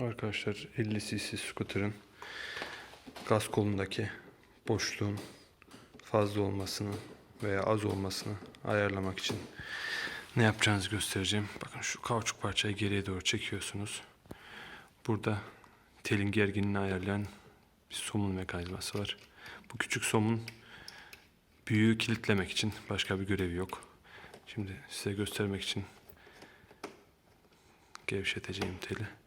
Arkadaşlar 50 cc scooter'ın gaz kolundaki boşluğun fazla olmasını veya az olmasını ayarlamak için ne yapacağınızı göstereceğim. Bakın şu kauçuk parçayı geriye doğru çekiyorsunuz. Burada telin gerginliğini ayarlayan bir somun mekanizması var. Bu küçük somun büyüğü kilitlemek için başka bir görevi yok. Şimdi size göstermek için gevşeteceğim teli.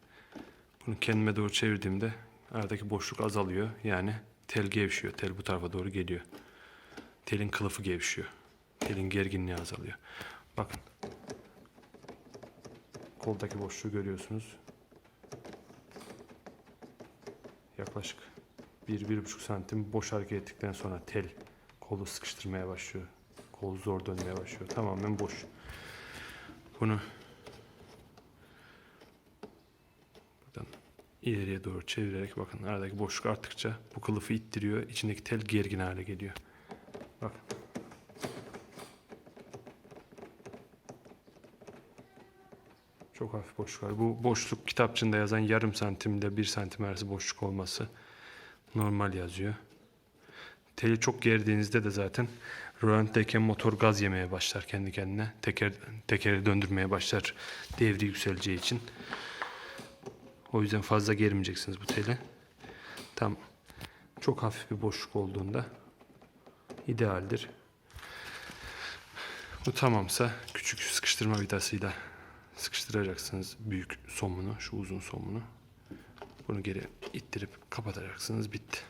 Bunu kendime doğru çevirdiğimde aradaki boşluk azalıyor. Yani tel gevşiyor. Tel bu tarafa doğru geliyor. Telin kılıfı gevşiyor. Telin gerginliği azalıyor. Bakın. Koldaki boşluğu görüyorsunuz. Yaklaşık 1-1,5 santim boş hareket ettikten sonra tel kolu sıkıştırmaya başlıyor. Kol zor dönmeye başlıyor. Tamamen boş. Bunu buradan ileriye doğru çevirerek bakın aradaki boşluk arttıkça bu kılıfı ittiriyor. İçindeki tel gergin hale geliyor. Bakın. Çok hafif boşluk var. Bu boşluk kitapçığında yazan yarım santimle bir santim arası boşluk olması normal yazıyor. Teli çok gerdiğinizde de zaten rolanttayken motor gaz yemeye başlar kendi kendine. Teker, tekeri döndürmeye başlar devri yükseleceği için. O yüzden fazla germeyeceksiniz bu teli. Tam çok hafif bir boşluk olduğunda idealdir. Bu tamamsa küçük sıkıştırma vidasıyla sıkıştıracaksınız büyük somunu, şu uzun somunu. Bunu geri ittirip kapatacaksınız. Bitti.